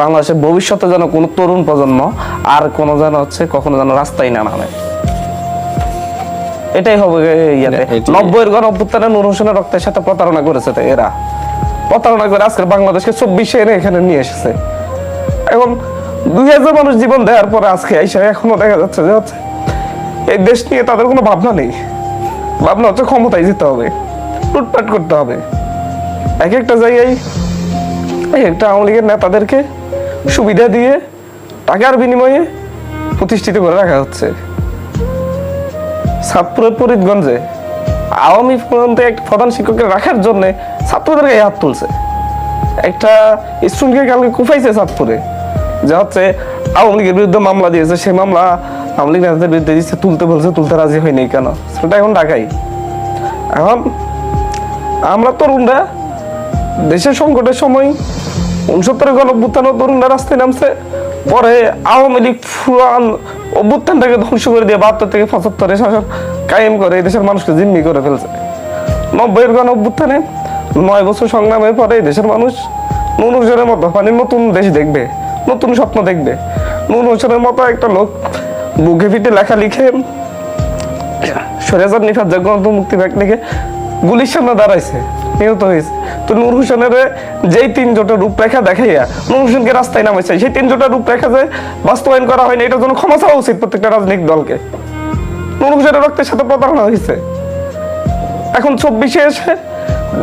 বাংলাদেশের ভবিষ্যতে যেন কোনো তরুণ প্রজন্ম আর কোনো যেন হচ্ছে কখনো যেন রাস্তায় না নামে। এটাই হবে ইয়াতে। নব্বইয়ের গণ অভ্যুত্থানে নূর হোসেনের রক্তের সাথে প্রতারণা করেছে এরা। প্রতারণা করে আজকের বাংলাদেশকে চব্বিশে এনে এখানে নিয়ে এসেছে। এখন দুই হাজার মানুষ জীবন দেওয়ার পরে আজকে এসে এখনও দেখা যাচ্ছে যে হচ্ছে এই দেশ নিয়ে তাদের কোনো ভাবনা নেই। ভাবনা হচ্ছে ক্ষমতায় যেতে হবে লুটপাট করতে হবে। এক একটা জায়গায় এক একটা আওয়ামী লীগের নেতাদেরকে সুবিধা দিয়ে টাকার বিনিময়ে প্রতিষ্ঠিত করে রাখা হচ্ছে। সাতপুরের ফরিদগঞ্জে আওয়ামী পর্যন্ত এক প্রধান শিক্ষককে রাখার জন্য ছাত্রদের গায়ে হাত তুলছে। একটা স্টুডেন্টকে কালকে কুফাইছে চাঁদপুরে যা হচ্ছে আওয়ামী লীগের বিরুদ্ধে মামলা দিয়েছে। সেই মামলা আওয়ামী লীগ নেতাদের বিরুদ্ধে দিচ্ছে তুলতে বলছে, তুলতে রাজি হয়নি কেন? সেটা এখন ঢাকাই। এখন আমরা তরুণরা দেশের সংকটের সময় উনসত্তরের গণ অভ্যুত্থান তরুণরা রাস্তায় নামছে। পরে আওয়ামী লীগ ফুরান অভ্যুত্থানটাকে ধ্বংস করে দিয়ে বাহাত্তর থেকে পঁচাত্তরে শাসন কায়েম করে এই দেশের মানুষকে জিম্মি করে ফেলছে। নব্বইয়ের গণ অভ্যুত্থানে নয় বছর সংগ্রামের পরে এই দেশের মানুষ নুন হোসেনের মতো মানে নতুন দেশ দেখবে, নতুন স্বপ্ন দেখবে। নুন হোসেনের মতো একটা লোক বুকে ফিটে লেখা লিখে সরেজার নিফাত জগন্নাথ মুক্তি ব্যাগ লিখে গুলির সামনে দাঁড়াইছে। নিহত হয়েছে তো নূর হোসেনের যেই তিন জোটের রূপরেখা দেখাইয়া নূর হোসেনকে রাস্তায় নামাইছে, সেই তিন জোটের রূপরেখা যে বাস্তবায়ন করা হয়নি, এটার জন্য ক্ষমা চাওয়া উচিত প্রত্যেকটা রাজনৈতিক দলকে। নূর হোসেনের রক্তের সাথে প্রতারণা হয়েছে এখন চব্বিশে এসে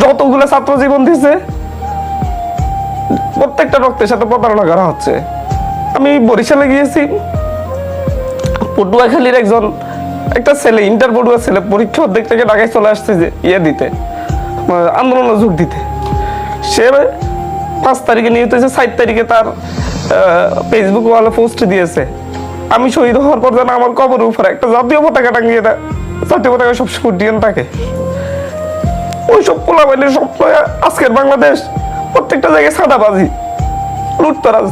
যতগুলো ছাত্র জীবন দিছে, প্রত্যেকটা রক্তের সাথে প্রতারণা করা হচ্ছে। আমি বরিশালে গিয়েছি, পটুয়াখালীর একজন একটা ছেলে ইন্টার পড়ুয়া ছেলে, পরীক্ষা অর্ধেক থেকে ঢাকায় চলে আসছে যে ইয়ে দিতে আন্দোলনে যোগ দিতে। সে পাঁচ তারিখে নিহত হয়েছে, সাত তারিখে তার ফেসবুক ওয়ালে পোস্ট দিয়েছে। আমি শহীদ হওয়ার পর যেন আমার কবরের উপরে একটা জাতীয় পতাকা টাঙিয়ে দেয়, জাতীয় পতাকা সবসময় ডিএন থাকে। ওই সব পোলাবাইলের সব আজকের বাংলাদেশ প্রত্যেকটা জায়গায় সাদাবাজি, লুটতরাজ।